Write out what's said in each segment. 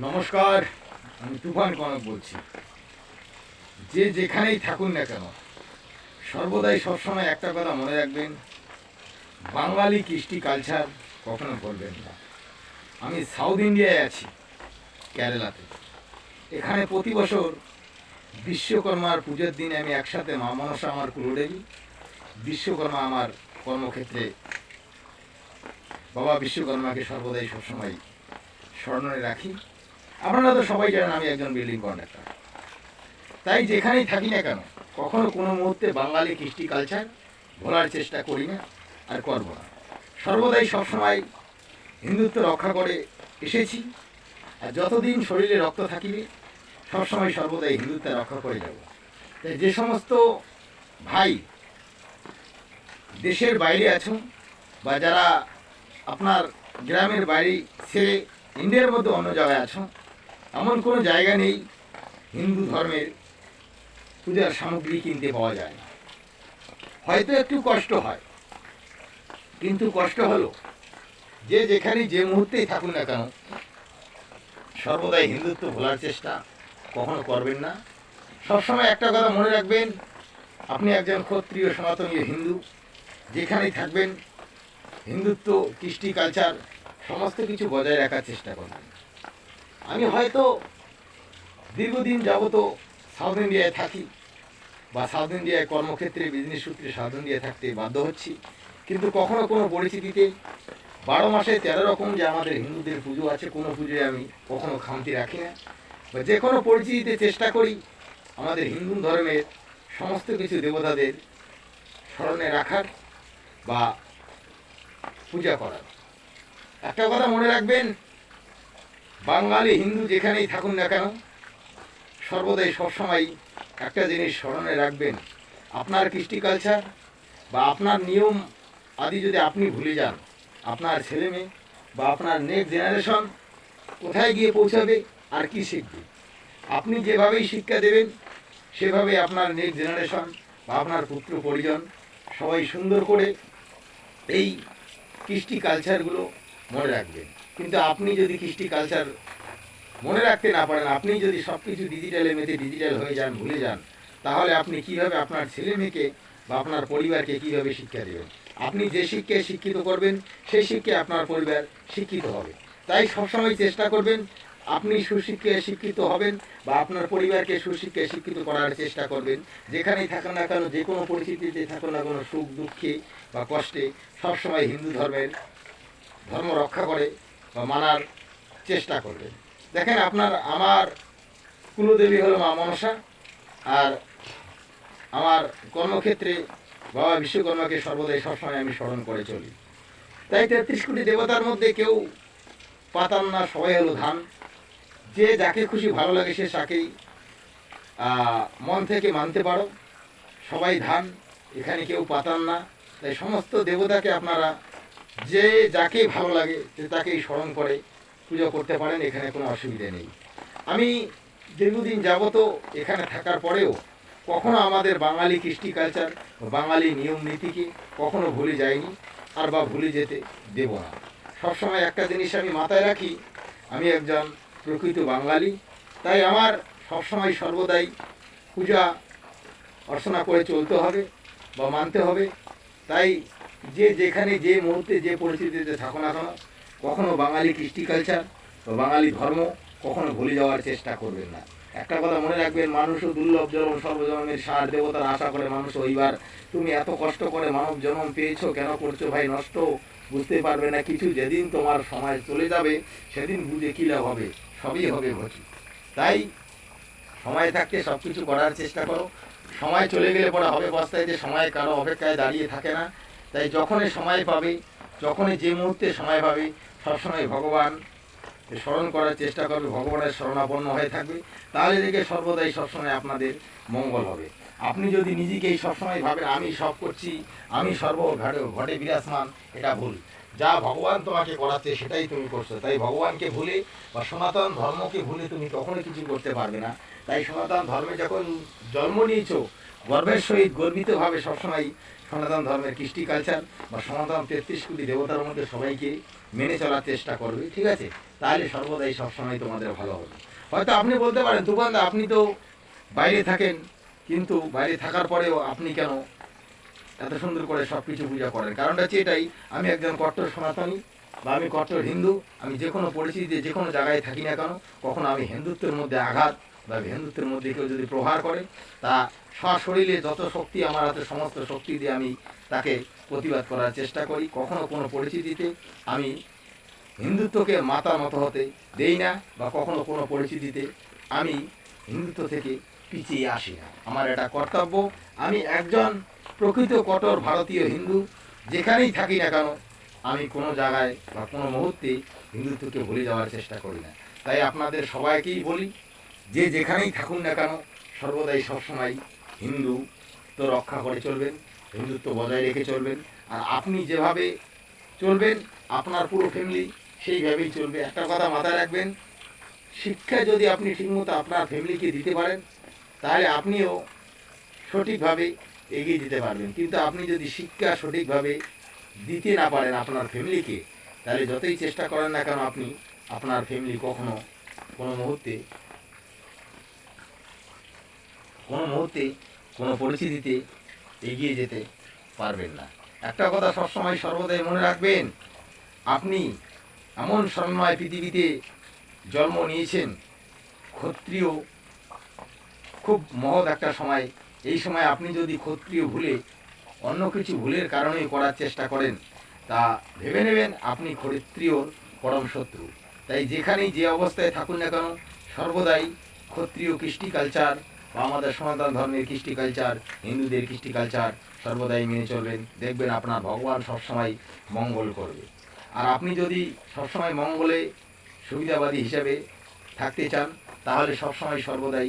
নমস্কার, আমি তুফান কনক বলছি। যে যেখানেই থাকুন না কেন, সর্বদাই সবসময় একটা কথা মনে রাখবেন, বাঙালি কৃষ্টি কালচার কখনো করবেন না। আমি সাউথ ইন্ডিয়ায় আছি, কেরালাতে। এখানে প্রতি বছর বিশ্বকর্মার পুজোর দিনে আমি একসাথে মা মনসা আমার কুলদেবী, বিশ্বকর্মা আমার কর্মক্ষেত্রে বাবা বিশ্বকর্মাকে সর্বদাই সবসময় স্মরণে রাখি। আপনারা তো সবাই জানেন আমি একজন বিল্ডিং কন্ট্রাক্টর তাই যেখানেই থাকি না কেন, কখনো কোনো মুহূর্তে বাঙালি কৃষ্টি কালচার ভোলার চেষ্টা করি না আর করব না। সর্বদাই সবসময় হিন্দুত্ব রক্ষা করে এসেছি। আর যতদিন শরীরে রক্ত থাকিবে, সবসময় সর্বদাই হিন্দুত্ব রক্ষা করে যাব। তাই যে সমস্ত ভাই দেশের বাইরে আছেন বা যারা আপনার গ্রামের বাইরে ছেড়ে ইন্ডিয়ার মধ্যে অন্য জায়গায় আছেন এমন কোনো জায়গা নেই হিন্দু ধর্মের পূজার সামগ্রী কিনতে পাওয়া যায় না। হয়তো একটু কষ্ট হয়, কিন্তু কষ্ট হলো। যে যেখানে যে মুহূর্তেই থাকুন না কেন, সর্বদাই হিন্দুত্ব ভোলার চেষ্টা কখনো করবেন না। সবসময় একটা কথা মনে রাখবেন, আপনি একজন ক্ষত্রিয় সনাতনী হিন্দু, যেখানেই থাকবেন, হিন্দুত্ব, কৃষ্টি, কালচার, সমস্ত কিছু বজায় রাখার চেষ্টা করবেন। আমি হয়তো দীর্ঘদিন যাবত সাউথ ইন্ডিয়ায় থাকি বা সাউথ ইন্ডিয়ায় কর্মক্ষেত্রে বিজনেস সূত্রে সাউথ ইন্ডিয়ায় থাকতে বাধ্য হচ্ছি। কিন্তু কখনো কোনো পরিস্থিতিতে বারো মাসে তেরো রকম যে আমাদের হিন্দুদের পুজো আছে, কোনো পুজোয় আমি কখনো খামতি রাখি না। বা যে কোনো পরিস্থিতিতে চেষ্টা করি আমাদের হিন্দু ধর্মের সমস্ত কিছু দেবতাদের স্মরণে রাখার বা পূজা করার। একটা কথা মনে রাখবেন বাঙালি, হিন্দু যেখানেই থাকুন না কেন, সর্বদাই সবসময় একটা জিনিস স্মরণে রাখবেন। আপনার কৃষ্টি কালচার বা আপনার নিয়ম আদি যদি আপনি ভুলে যান, আপনার ছেলে মেয়ে বা আপনার নেক্সট জেনারেশন কোথায় গিয়ে পৌঁছাবে আর কি শিখবে? আপনি যেভাবেই শিক্ষা দেবেন সেভাবে আপনার নেক্সট জেনারেশন বা আপনার পুত্র পরিজন সবাই সুন্দর করে এই কৃষ্টি কালচারগুলো মনে রাখবেন। কিন্তু আপনি যদি কৃষ্টি কালচার মনে রাখতে না পারেন, আপনি যদি সব কিছু ডিজিটালে মেতে ডিজিটাল হয়ে যান, ভুলে যান, তাহলে আপনি কীভাবে আপনার ছেলে মেয়েকে বা আপনার পরিবারকে কীভাবে শিক্ষা দেবেন? আপনি যে শিক্ষায় শিক্ষিত করবেন, সেই শিক্ষায় আপনার পরিবার শিক্ষিত হবে। তাই সবসময় চেষ্টা করবেন, আপনি সুশিক্ষায় শিক্ষিত হবেন বা আপনার পরিবারকে সুশিক্ষায় শিক্ষিত করার চেষ্টা করবেন। যেখানেই থাকুন না কেন, যে কোনো পরিস্থিতিতে থাকুন না কোনো, সুখ দুঃখে বা কষ্টে সবসময় হিন্দু ধর্মের ধর্ম রক্ষা করে। বা মানার চেষ্টা করবেন দেখেন আপনার আমার কুলদেবী হলো মা মনসা, আর আমার কর্মক্ষেত্রে বাবা বিশ্বকর্মাকে সর্বদাই সবসময় আমি স্মরণ করে চলি। তাই তেত্রিশ কোটি দেবতার মধ্যে কেউ পাতান না, সবাই হলো ধান। যে যাকে খুশি ভালো লাগে সে তাকেই মন থেকে মানতে পারো। সবাই ধান, এখানে কেউ পাতান না। তাই সমস্ত দেবতাকে আপনারা যে যাকে ভালো লাগে, যে তাকেই স্মরণ করে পুজো করতে পারেন, এখানে কোনো অসুবিধে নেই। আমি দীর্ঘদিন যাবত এখানে থাকার পরেও কখনো আমাদের বাঙালি কৃষ্টি কালচার বাঙালি নিয়ম নীতিকে কখনো ভুলে যাইনি, আর বা ভুলে যেতে দেব না। সবসময় একটা জিনিস আমি মাথায় রাখি, আমি একজন প্রকৃত বাঙালি, তাই আমার সবসময় সর্বদাই পূজা অর্চনা করে চলতে হবে বা মানতে হবে। তাই যে যেখানে যে মুহূর্তে যে পরিস্থিতিতে থাকো না কেন, কখনো বাঙালি কৃষ্টি কালচার বা বাঙালি ধর্ম কখনো ভুলে যাওয়ার চেষ্টা করবেন না। একটা কথা মনে রাখবেন মানুষও দুর্লভ জন্ম, সর্বজন্মের সার দেবতার আশা করে মানুষ ওইবার তুমি এত কষ্ট করে মানব জন্ম পেয়েছ, কেন করছ ভাই নষ্ট? বুঝতে পারবে না কিছু। যেদিন তোমার সময় চলে যাবে, সেদিন বুঝে কী হবে? সবই হবে ঘটি তাই সময় থাকতে সব কিছু করার চেষ্টা করো। সময় চলে গেলে পরে হবে বস্তায় যে সময়, কারও অপেক্ষায় দাঁড়িয়ে থাকে না। তাই যখনই সময় পাবে, যখনই যে মুহূর্তে সময় পাবে, সবসময় ভগবান স্মরণ করার চেষ্টা করবে, ভগবানের শরণাপন্ন হয়ে থাকবে। তাহলে দেখে সর্বদাই সবসময় আপনাদের মঙ্গল হবে। আপনি যদি নিজেকেই সবসময় ভাবেন, আমি সব করছি, আমি সর্ব ঘাটে, ঘটে বিরাজমান, এটা ভুল। যা ভগবান তোমাকে করাচ্ছে, সেটাই তুমি করছ। তাই ভগবানকে ভুলে বা সনাতন ধর্মকে ভুলে তুমি কখনো কিছু করতে পারবে না। তাই সনাতন ধর্মে যখন জন্ম নিয়েছো গর্বের সহিত গর্বিতভাবে সবসময় সনাতন ধর্মের কৃষ্টি কালচার বা সনাতন তেত্রিশ কোটি দেবতার মধ্যে সবাইকে মেনে চলার চেষ্টা করবে, ঠিক আছে? তাহলে সর্বদাই সবসময় তোমাদের ভালো হবে। হয়তো আপনি বলতে পারেন তুফানদা আপনি তো বাইরে থাকেন, কিন্তু বাইরে থাকার পরেও আপনি কেন এত সুন্দর করে সব কিছু পূজা করেন? কারণটা হচ্ছে এটাই, আমি একজন কট্টর সনাতনী বা আমি কট্টর হিন্দু, আমি যে কোনো পরিস্থিতিতে যে কোনো জায়গায় থাকি না কেন, কখনো আমি হিন্দুত্বের মধ্যে আঘাত বা হিন্দুত্বের মধ্যে কেউ যদি প্রহার করে, তা সশরীরে যত শক্তি আমার হাতে সমস্ত শক্তি দিয়ে আমি তাকে প্রতিবাদ করার চেষ্টা করি। কখনো কোনো পরিস্থিতিতে আমি হিন্দুত্বকে মাতা মতো হতে দেই না বা কখনো কোনো পরিস্থিতিতে আমি হিন্দুত্ব থেকে পিছিয়ে আসি না। আমার এটা কর্তব্য। আমি একজন প্রকৃত কঠোর ভারতীয় হিন্দু, যেখানেই থাকি না কেন, আমি কোনো জায়গায় বা কোনো মুহূর্তে হিন্দুত্বকে ভুলে যাওয়ার চেষ্টা করি না। তাই আপনাদের সবাইকেই বলি যে যেখানেই থাকুন না কেন, সর্বদাই সবসময় হিন্দু তো রক্ষা করে চলবেন, হিন্দুত্ব বজায় রেখে চলবেন। আর আপনি যেভাবে চলবেন, আপনার পুরো ফ্যামিলি সেইভাবেই চলবে। একটা কথা মাথায় রাখবেন, শিক্ষা যদি আপনি ঠিকমতো আপনার ফ্যামিলিকে দিতে পারেন, তাহলে আপনিও সঠিকভাবে এগিয়ে যেতে পারবেন। কিন্তু আপনি যদি শিক্ষা সঠিকভাবে দিতে না পারেন আপনার ফ্যামিলিকে তাহলে যতই চেষ্টা করেন না কেন, আপনি আপনার ফ্যামিলি কখনো কোনো মুহূর্তে কোনো মুহূর্তে কোনো পরিস্থিতিতে এগিয়ে যেতে পারবেন না। একটা কথা সবসময় সর্বদাই মনে রাখবেন, আপনি এমন স্বর্ণময় পৃথিবীতে জন্ম নিয়েছেন, ক্ষত্রিয়, খুব মহৎ একটা সময়। এই সময় আপনি যদি ক্ষত্রিয় ভুলে, অন্য কিছু ভুলের কারণেই করার চেষ্টা করেন, তা ভেবে নেবেন আপনি ক্ষত্রিয়র পরম শত্রু। তাই যেখানেই যে অবস্থায় থাকুন না কেন, সর্বদাই ক্ষত্রিয় কৃষ্টি কালচার বা আমাদের সনাতন ধর্মের কৃষ্টি কালচার হিন্দুদের কৃষ্টি কালচার সর্বদাই মেনে চলবেন। দেখবেন আপনার ভগবান সবসময় মঙ্গল করবে। আর আপনি যদি সবসময় মঙ্গলে সুবিধাবাদী হিসেবে থাকতে চান, তাহলে সবসময় সর্বদাই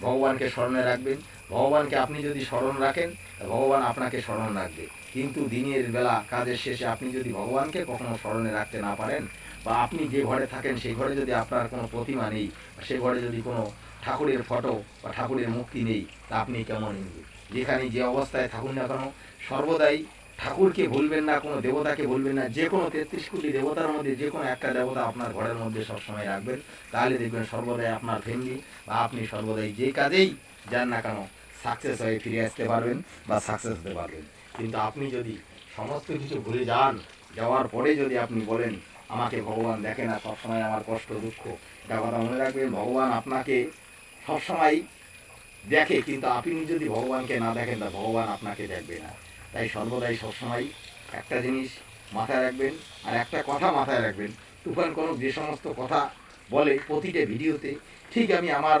ভগবানকে স্মরণে রাখবেন। ভগবানকে আপনি যদি স্মরণ রাখেন, ভগবান আপনাকে স্মরণ রাখবে। কিন্তু দিনের বেলা, কাজের শেষে আপনি যদি ভগবানকে কখনো স্মরণে রাখতে না পারেন, বা আপনি যে ঘরে থাকেন সেই ঘরে যদি আপনার কোনো প্রতিমা নেই সে ঘরে যদি কোনো ঠাকুরের ফটো বা ঠাকুরের মূর্তি নেই তা আপনি কেমন হিন্দু যেখানে যে অবস্থায় থাকুন না কেন, সর্বদাই ঠাকুরকে ভুলবেন না, কোনো দেবতাকে ভুলবেন না, যে কোনো তেত্রিশ কোটি দেবতার মধ্যে যে কোনো একটা দেবতা আপনার ঘরের মধ্যে সবসময় রাখবেন। তাহলে দেখবেন সর্বদাই আপনার ফ্যামিলি বা আপনি সর্বদাই যে কাজেই যান না কেন সাকসেস হয়ে ফিরে আসতে পারবেন বা সাকসেস হতে পারবেন। কিন্তু আপনি যদি সমস্ত কিছু ভুলে যান, যাওয়ার পরে যদি আপনি বলেন, আমাকে ভগবান দেখে না, সবসময় আমার কষ্ট দুঃখ, এটা কথা মনে রাখবেন, ভগবান আপনাকে সবসময় দেখে, কিন্তু আপনি যদি ভগবানকে না দেখেন, তা ভগবান আপনাকে দেখবে না। তাই সর্বদাই সবসময় একটা জিনিস মাথায় রাখবেন, আর একটা কথা মাথায় রাখবেন। তুফান কনক যে সমস্ত কথা বলে প্রতিটা ভিডিওতে, ঠিক আমি আমার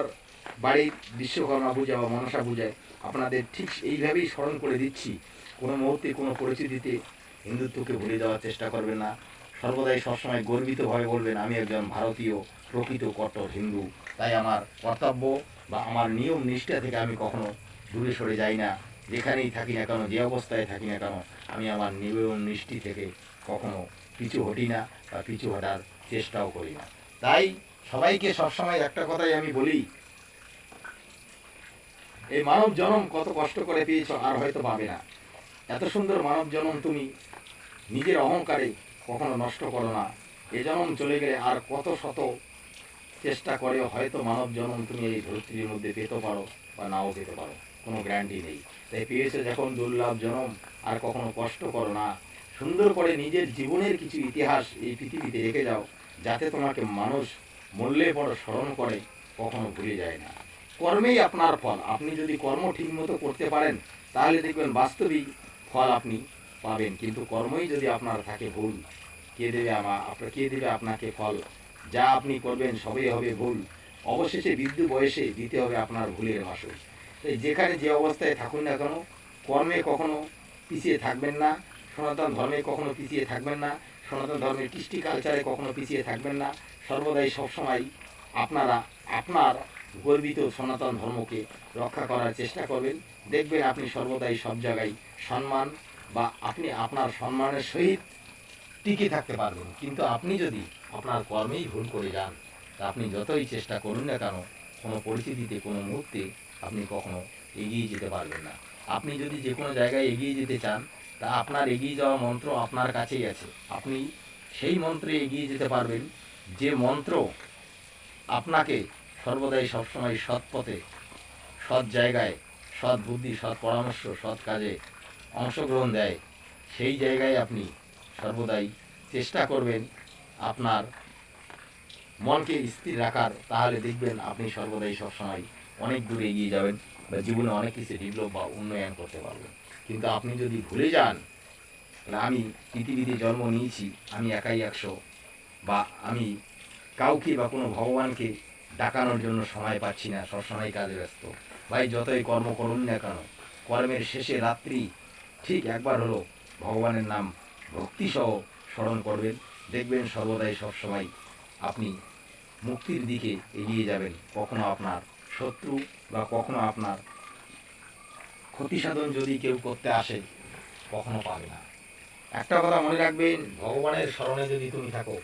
বাড়ির বিশ্বকর্মা পূজা বা মনসা পূজায় আপনাদের ঠিক এইভাবেই স্মরণ করে দিচ্ছি। কোনো মুহূর্তে, কোনো পরিস্থিতিতে হিন্দুত্বকে ভুলে যাওয়ার চেষ্টা করবেন না। সর্বদাই সবসময় গর্বিতভাবে বলবেন, আমি একজন ভারতীয় প্রকৃত কট্টর হিন্দু। তাই আমার কর্তব্য বা আমার নিয়ম নিষ্ঠা থেকে আমি কখনো দূরে সরে যাই না। যেখানেই থাকি না কেন, যে অবস্থায় থাকি না কেন, আমি আমার নিয়ম নিষ্ঠি থেকে কখনো পিছু হটি না বা পিছু হটার চেষ্টাও করি না। তাই সবাইকে সবসময় একটা কথাই আমি বলি, এই মানব জনম কত কষ্ট করে পেয়েছ আর হয়তো পাবে না। এত সুন্দর মানব জনম তুমি নিজের অহংকারে কখনো নষ্ট করো না। এ জনম চলে গেলে আর কত শত চেষ্টা করে হয়তো মানব জনম তুমি এই ধরিত্রীর মধ্যে পেতে পারো বা নাও পেতে পারো, কোনো গ্যারান্টি নেই। তাই পেয়েছে যখন দুর্লভ জনম, আর কখনো কষ্ট করো না। সুন্দর করে নিজের জীবনের কিছু ইতিহাস এই পৃথিবীতে রেখে যাও, যাতে তোমাকে মানুষ মূল্যে বড় স্মরণ করে, কখনো ভুলে যায় না। কর্মেই আপনার ফল। আপনি যদি কর্ম ঠিকমতো করতে পারেন, তাহলে দেখবেন বাস্তবিক ফল আপনি পাবেন। কিন্তু কর্মই যদি আপনার থাকে ভুল, কে দেবে আমা আপনার কে দেবে আপনাকে ফল? যা আপনি করবেন সবই হবে ভুল। অবশেষে বৃদ্ধ বয়সে দিতে হবে আপনার ভুলের ভাষণ তাই যেখানে যে অবস্থায় থাকুন না কেন, কর্মে কখনো পিছিয়ে থাকবেন না, সনাতন ধর্মে কখনো পিছিয়ে থাকবেন না, সনাতন ধর্মের কৃষ্টি কালচারে কখনো পিছিয়ে থাকবেন না, সর্বদাই সবসময় আপনারা, আপনার গর্বিত সনাতন ধর্মকে রক্ষা করার চেষ্টা করবেন। দেখবেন আপনি সর্বদাই সব জায়গায় সম্মান বা আপনি আপনার সম্মানের সহিত টিকে থাকতে পারবেন। কিন্তু আপনি যদি আপনার কর্মেই ভুল করে যান। আপনি যতই চেষ্টা করুন না কেন, কোনো পরিস্থিতিতে, কোনো মুহূর্তে আপনি কখনো এগিয়ে যেতে পারবেন না। আপনি যদি যে কোনো জায়গায় এগিয়ে যেতে চান, তা আপনার এগিয়ে যাওয়া মন্ত্র আপনার কাছেই আছে। আপনি সেই মন্ত্রে এগিয়ে যেতে পারবেন, যে মন্ত্র আপনাকে সর্বদাই সবসময় সৎ পথে সৎ জায়গায়, সৎ বুদ্ধি, সৎ পরামর্শ, সৎ কাজে অংশগ্রহণ দেয়। সেই জায়গায় আপনি সর্বদাই চেষ্টা করবেন আপনার মনকে স্থির রাখার, তাহলে দেখবেন আপনি সর্বদাই সবসময় অনেক দূরে এগিয়ে যাবেন বা জীবনে অনেক কিছু ডেভেলপ বা উন্নয়ন করতে পারবেন। কিন্তু আপনি যদি ভুলে যান আমি পৃথিবীতে জন্ম নিয়েছি, আমি একাই একশো, বা আমি কাউকে বা কোনো ভগবানকে ডাকানোর জন্য সময় পাচ্ছি না, সবসময় কাজে ব্যস্ত। ভাই, যতই কর্ম করুন না কেন, কর্মের শেষে রাত্রি ঠিক একবার হলো ভগবানের নাম ভক্তিসহ স্মরণ করবেন। দেখবেন সর্বদাই সবসময় আপনি মুক্তির দিকে এগিয়ে যাবেন, কখনো আপনার শত্রু বা কখনো আপনার ক্ষতি সাধন যদি কেউ করতে আসে, কখনো পাবে না। একটা কথা মনে রাখবেন, ভগবানের স্মরণে যদি তুমি থাকো,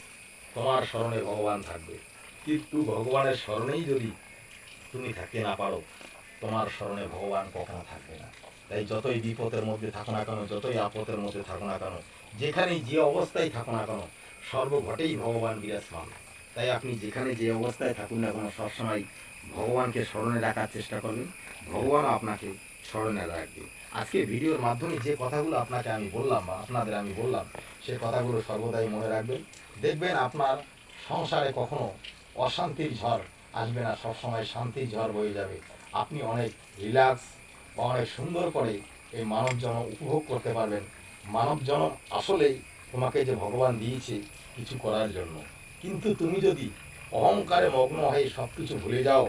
তোমার স্মরণে ভগবান থাকবে। কিন্তু ভগবানের স্মরণেই যদি তুমি থাকতে না পারো, তোমার স্মরণে ভগবান কখনো থাকবে না। তাই যতই বিপদের মধ্যে থাকো না কেন, যতই আপদের মধ্যে থাকো না কেন যেখানেই যে অবস্থায় থাকো না কেন সর্বঘটেই ভগবান বিরাজমান। তাই আপনি যেখানে যে অবস্থায় থাকুন না কেন, সবসময় ভগবানকে স্মরণে রাখার চেষ্টা করবেন। ভগবান আপনাকে স্মরণে রাখবে। আজকে ভিডিওর মাধ্যমে যে কথাগুলো আপনাকে আমি বললাম বা আপনাদের আমি বললাম, সে কথাগুলো সর্বদাই মনে রাখবেন। দেখবেন আপনার সংসারে কখনো অশান্তির ঝড় আসবে না, সবসময় শান্তির ঝড় বয়ে যাবে। আপনি অনেক রিল্যাক্স বা অনেক সুন্দর করে এই মানব জন্ম উপভোগ করতে পারবেন। মানব জন্ম আসলেই তোমাকে যে ভগবান দিয়েছে, কিছু করার জন্য। কিন্তু তুমি যদি অহংকারে মগ্ন হয়ে সব কিছু ভুলে যাও,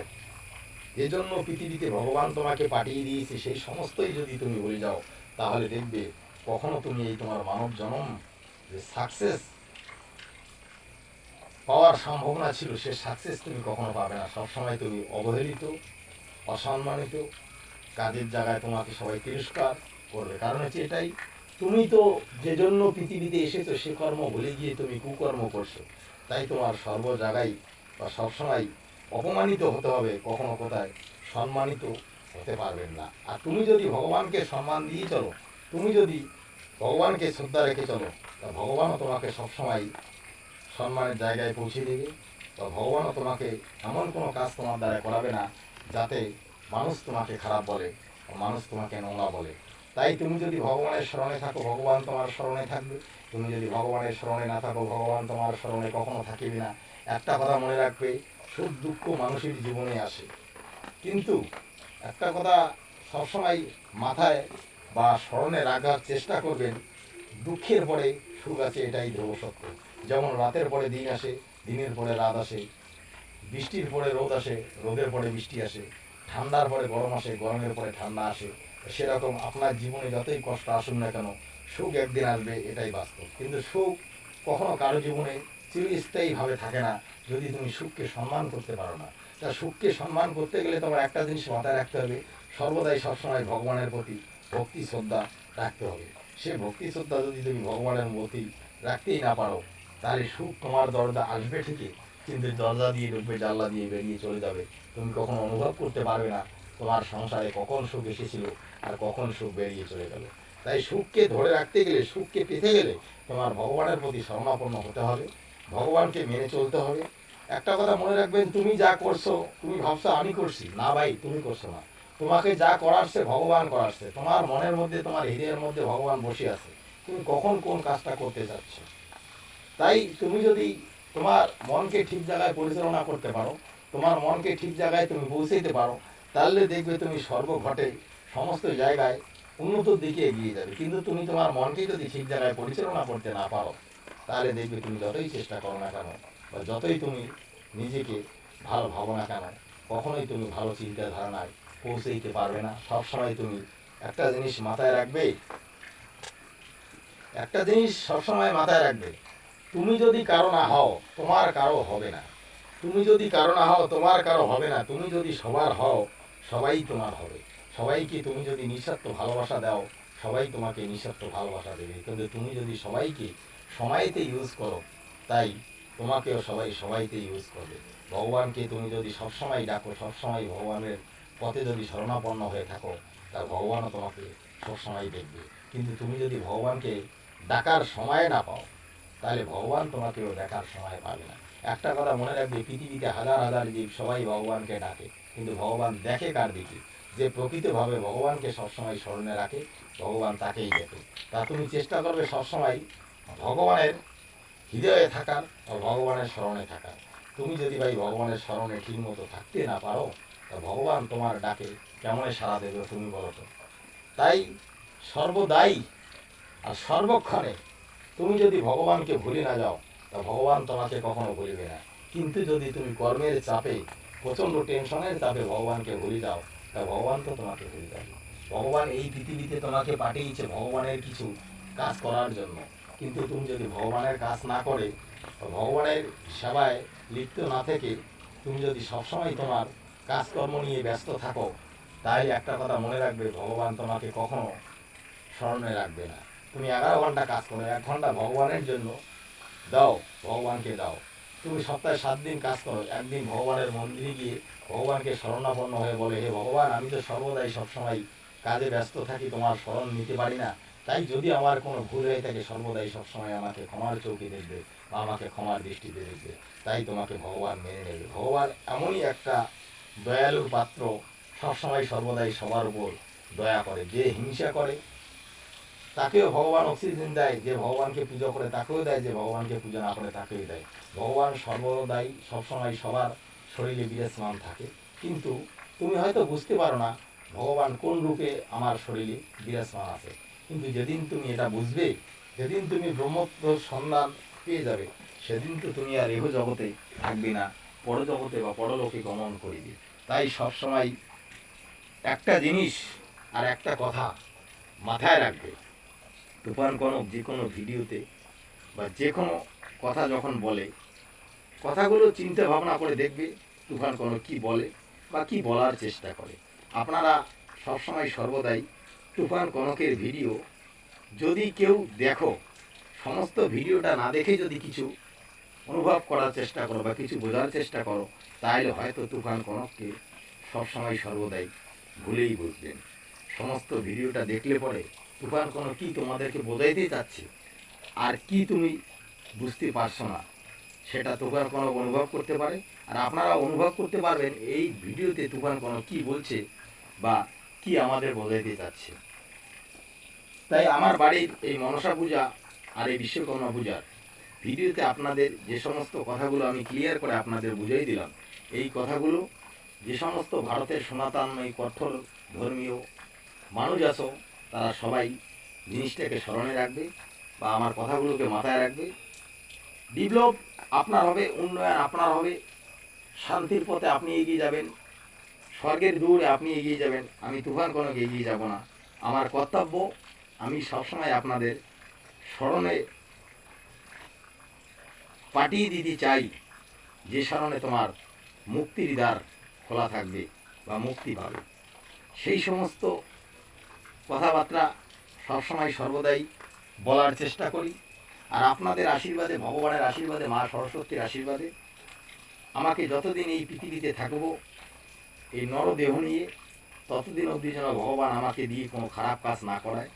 এজন্য পৃথিবীতে ভগবান তোমাকে পাঠিয়ে দিয়েছে, সেই সমস্তই যদি তুমি ভুলে যাও, তাহলে দেখবে কখনো তুমি এই তোমার মানব জন্ম যে সাকসেস পাওয়ার সম্ভাবনা ছিল, সে সাকসেস তুমি কখনো পাবে না। সবসময় তুমি অবহেলিত, অসম্মানিত, কাজের জায়গায় তোমাকে সবাই তিরস্কার করবে। কারণ হচ্ছে এটাই তুমি তো যে জন্য পৃথিবীতে এসেছ, সে কর্ম ভুলে গিয়ে তুমি কুকর্ম করছ। তাই তোমার সর্ব জায়গায় বা সবসময় অপমানিত হতে হবে, কখনো কোথায় সম্মানিত হতে পারবেন না। আর তুমি যদি ভগবানকে সম্মান দিয়ে চলো, তুমি যদি ভগবানকে শ্রদ্ধা রেখে চলো, তা ভগবানও তোমাকে সবসময় সম্মানের জায়গায় পৌঁছে দেবে। তো ভগবানও তোমাকে এমন কোনো কাজ তোমার দ্বারা করাবে না, যাতে মানুষ তোমাকে খারাপ বলে, মানুষ তোমাকে নোংরা বলে। তাই তুমি যদি ভগবানের স্মরণে থাকো, ভগবান তোমার স্মরণে থাকবে। তুমি যদি ভগবানের স্মরণে না থাকো, ভগবান তোমার স্মরণে কখনো থাকিবে না। একটা কথা মনে রাখবে, সুখ দুঃখ মানুষের জীবনে আসে। কিন্তু একটা কথা সবসময় মাথায় বা স্মরণে রাখার চেষ্টা করবেন, দুঃখের পরে সুখ আছে এটাই ধ্রুব সত্য যেমন রাতের পরে দিন আসে, দিনের পরে রাত আসে, বৃষ্টির পরে রোদ আসে, রোদের পরে বৃষ্টি আসে, ঠান্ডার পরে গরম আসে, গরমের পরে ঠান্ডা আসে। সেরকম আপনার জীবনে যতই কষ্ট আসুন না কেন, সুখ একদিন আসবে, এটাই বাস্তব। কিন্তু সুখ কখনো কারও জীবনে চিরস্থায়ীভাবে থাকে না, যদি তুমি সুখকে সম্মান করতে পারো না। তা সুখকে সম্মান করতে গেলে তোমার একটা জিনিস মাথায় রাখতে হবে, সর্বদাই সবসময় ভগবানের প্রতি ভক্তি, শ্রদ্ধা রাখতে হবে। সে ভক্তি, শ্রদ্ধা যদি তুমি ভগবানের প্রতি রাখতেই না পারো, তাহলে সুখ তোমার দরজা আসবে ঠিকই, কিন্তু দরজা দিয়ে ঢুকবে, জানলা দিয়ে বেরিয়ে চলে যাবে। তুমি কখনো অনুভব করতে পারবে না, তোমার সংসারে কখন সুখ এসেছিল আর কখন সুখ বেরিয়ে চলে গেল। তাই সুখকে ধরে রাখতে গেলে, সুখকে পেতে গেলে তোমার ভগবানের প্রতি শরণাপন্ন হতে হবে, ভগবানকে মেনে চলতে হবে। একটা কথা মনে রাখবেন, তুমি যা করছ, তুমি ভাবছ, আমি করছি। না ভাই, তুমি করছ না। তোমাকে যা করাচ্ছে ভগবান করাচ্ছে তোমার মনের মধ্যে, তোমার হৃদয়ের মধ্যে ভগবান বসে আছে। তুমি কখন কোন কাজটা করতে চাচ্ছ তাই তুমি যদি তোমার মনকে ঠিক জায়গায় পরিচালনা করতে পারো, তোমার মনকে ঠিক জায়গায় তুমি পৌঁছাইতে পারো, তাহলে দেখবে তুমি সর্বঘটে সমস্ত জায়গায় উন্নত দিকে এগিয়ে যাবে। কিন্তু তুমি তোমার মনকে যদি ঠিক জায়গায় পরিচালনা করতে না পারো, তাহলে দেখবে তুমি যতই চেষ্টা করো না কেন, বা যতই তুমি নিজেকে ভালো ভাবো না কেন, কখনোই তুমি ভালো চিন্তা ধারণায় পৌঁছে পারবে না। সবসময় তুমি একটা জিনিস মাথায় রাখবে, একটা জিনিস সবসময় মাথায় রাখবে, তুমি যদি কারও না হও, তোমার কারও হবে না। তুমি যদি কারও না হও, তোমার কারও হবে না। তুমি যদি সবার হও, সবাই তোমার হবে। সবাইকে তুমি যদি নিঃস্বার্থ ভালোবাসা দাও, সবাই তোমাকে নিঃস্বার্থ ভালোবাসা দেবে। কিন্তু তুমি যদি সবাইকে সময়তে ইউজ করো, তাই তোমাকেও সবাই সবাইতে ইউজ করবে। ভগবানকে তুমি যদি সবসময় ডাকো, সবসময় ভগবানের পথে যদি শরণাপন্ন হয়ে থাকো তা ভগবানও তোমাকে সবসময় দেখবে। কিন্তু তুমি যদি ভগবানকে ডাকার সময় না পাও, তাহলে ভগবান তোমাকেও দেখার সময় পাবে না। একটা কথা মনে রাখবে, পৃথিবীতে হাজার হাজার জীব সবাই ভগবানকে ডাকে, কিন্তু ভগবান দেখে কার দিকে যে প্রকৃতভাবে ভগবানকে সবসময় স্মরণে রাখে, ভগবান তাকেই দেখে। তা তুমি চেষ্টা করবে সবসময় ভগবানের হৃদয়ে থাকার ও ভগবানের স্মরণে থাকার। তুমি যদি ভাই ভগবানের স্মরণে ঠিকমতো থাকতে না পারো, তা ভগবান তোমার ডাকে, কেমন সাড়া দেবে তুমি বলো তো? তাই সর্বদাই আর সর্বক্ষণে তুমি যদি ভগবানকে ভুলে না যাও, তা ভগবান তোমাকে কখনো ভুলবে না। কিন্তু যদি তুমি কর্মের চাপে, প্রচণ্ড টেনশনের চাপে ভগবানকে ভুলে যাও তা ভগবান তো তোমাকে যাবে ভগবান এই পৃথিবীতে তোমাকে পাঠিয়েছে ভগবানের কিছু কাজ করার জন্য। কিন্তু তুমি যদি ভগবানের কাজ না করে ভগবানের সেবায় লিপ্ত না থেকে তুমি যদি সবসময় তোমার কাজকর্ম নিয়ে ব্যস্ত থাকো তাই একটা কথা মনে রাখবে, ভগবান তোমাকে কখনো স্মরণে রাখবে না। তুমি এগারো ঘণ্টা কাজ করো, এক ঘণ্টা ভগবানের জন্য দাও, ভগবানকে দাও। তুমি সপ্তাহে সাত দিন কাজ করো। একদিন ভগবানের মন্দিরে গিয়ে ভগবানকে শরণাপন্ন হয়ে বলে, হে ভগবান, আমি তো সর্বদাই সবসময় কাজে ব্যস্ত থাকি, তোমার স্মরণ নিতে পারি না। তাই যদি আমার কোনো ভুল হয়ে থাকে, সর্বদাই সবসময় আমাকে ক্ষমার চৌকি দেখবে বা আমাকে ক্ষমার দৃষ্টিতে দেখবে। তাই তোমাকে ভগবান মেনে নেবে। ভগবান এমনই একটা দয়ালুর পাত্র সবসময় সর্বদাই সবার উপর দয়া করে। যে হিংসা করে তাকেও ভগবান অক্সিজেন দেয়, যে ভগবানকে পুজো করে তাকেও দেয়, যে ভগবানকে পুজো না করে তাকেও দেয়। ভগবান সর্বদাই সবসময় সবার শরীরে বিরাজমান থাকে। কিন্তু তুমি হয়তো বুঝতে পারো না, ভগবান কোন রূপে আমার শরীরে বিরাজমান আছে। কিন্তু যেদিন তুমি এটা বুঝবে, যেদিন তুমি ব্রহ্মত্ব সন্ধান পেয়ে যাবে, সেদিন তো তুমি আর এহ জগতে থাকবে না, পরজগতে বা পরলোকে গমন করিবে। তাই সবসময় একটা জিনিস আর একটা কথা মাথায় রাখবে। তুফান কনক যে কোনো ভিডিওতে বা যে কোনো কথা যখন বলে, কথাগুলো চিন্তা ভাবনা করে দেখবে তুফান কনক কি বলে বা কি বলার চেষ্টা করে। আপনারা সবসময় সর্বদাই তুফান কনকের ভিডিও যদি কেউ দেখো, সমস্ত ভিডিওটা না দেখে যদি কিছু অনুভব করার চেষ্টা করো বা কিছু বোঝার চেষ্টা করো তাহলে হয়তো তুফান কনককে সবসময় সর্বদাই ভুলেই বুঝবেন। সমস্ত ভিডিওটা দেখলে পরে তুফান কোনো কি তোমাদেরকে বোঝাইতে চাচ্ছে? আর কি তুমি বুঝতে পারছ না, সেটা তুফান কোনো অনুভব করতে পারে? আর আপনারা অনুভব করতে পারবেন এই ভিডিওতে তুফান কোনো কি বলছে বা কি আমাদের বোঝাইতে চাচ্ছে। তাই আমার বাড়ির এই মনসা পূজা আর এই বিশ্বকর্মা পূজার ভিডিওতে আপনাদের যে সমস্ত কথাগুলো আমি ক্লিয়ার করে আপনাদের বুঝিয়ে দিলাম, এই কথাগুলো যে সমস্ত ভারতের সনাতন, এই কঠোর ধর্মীয় মানুষ আছো তারা সবাই জিনিসটাকে স্মরণে রাখবে বা আমার কথাগুলোকে মাথায় রাখবে। ডেভেলপ আপনার হবে, উন্নয়ন আপনার হবে, শান্তির পথে আপনি এগিয়ে যাবেন, স্বর্গের দূরে আপনি এগিয়ে যাবেন, আমি তুফান কোনো এগিয়ে যাব না। আমার কর্তব্য, আমি সবসময় আপনাদের স্মরণে পাঠিয়ে দিতে চাই, যে স্মরণে তোমার মুক্তির দ্বার খোলা থাকবে বা মুক্তি পাবে। সেই সমস্ত কথাবার্তা সবসময় সর্বদাই বলার চেষ্টা করি। আর আপনাদের আশীর্বাদে, ভগবানের আশীর্বাদে, মা সরস্বতীর আশীর্বাদে আমাকে যতদিন এই পৃথিবীতে থাকব, এই নরদেহ নিয়ে ততদিন অবধি যেন ভগবান আমাকে দিয়ে কোনো খারাপ কাজ না করায়।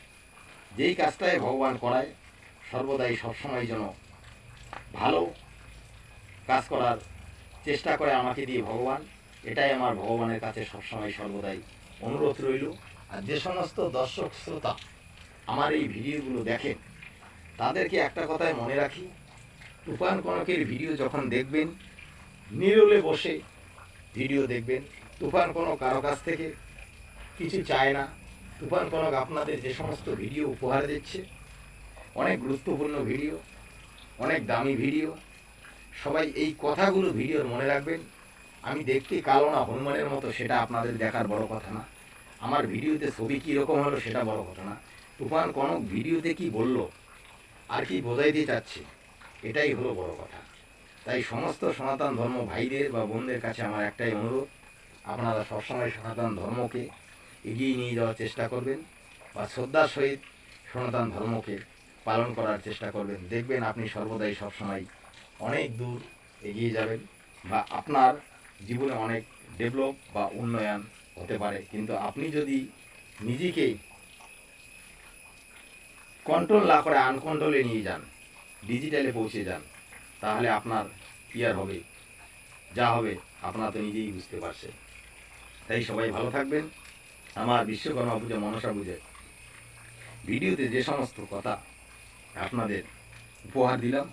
যেই কাজটাই ভগবান করায়, সর্বদাই সবসময় যেন ভালো কাজ করার চেষ্টা করে আমাকে দিয়ে ভগবান। এটাই আমার ভগবানের কাছে সবসময় সর্বদাই অনুরোধ রইল। আর যে সমস্ত দর্শক শ্রোতা আমার এই ভিডিওগুলো দেখেন তাদেরকে একটা কথায় মনে রাখি, তুফান কনকের ভিডিও যখন দেখবেন, নিরলে বসে ভিডিও দেখবেন, তুফান কোনো কারও কাছ থেকে কিছু চায় না, তুফান কনক আপনাদের যে সমস্ত ভিডিও উপহার দিচ্ছে, অনেক গুরুত্বপূর্ণ ভিডিও, অনেক দামি ভিডিও, সবাই এই কথাগুলো ভিডিওর মনে রাখবেন, আমি দেখতে কালো না, হনুমানের মতো, সেটা আপনাদের দেখার বড় কথা না। আমার ভিডিওতে ছবি কীরকম হলো সেটা বড় কথা না তুফান কনক ভিডিওতে কি বলল আর কি বোঝাই দিয়ে চাচ্ছে, এটাই হলো বড় কথা। তাই সমস্ত সনাতন ধর্ম ভাইদের বা বোনদের কাছে আমার একটাই অনুরোধ, আপনারা সবসময় সনাতন ধর্মকে এগিয়ে নিয়ে যাওয়ার চেষ্টা করবেন বা শ্রদ্ধার সহিত সনাতন ধর্মকে পালন করার চেষ্টা করবেন। দেখবেন আপনি সর্বদাই সবসময় অনেক দূর এগিয়ে যাবেন বা আপনার জীবনে অনেক ডেভেলপ বা উন্নয়ন হতে পারে। কিন্তু আপনি যদি নিজেকে কন্ট্রোল না করে আনকন্ট্রোলে নিয়ে যান ডিজিটালে পৌঁছে যান, তাহলে আপনার কি আর হবে? যা হবে, আপনারা তো নিজেই বুঝতে পারছে তাই সবাই ভালো থাকবেন। আমার বিশ্বকর্মা পুজো মনসা পুজো। ভিডিওতে যে সমস্ত কথা আপনাদের উপহার দিলাম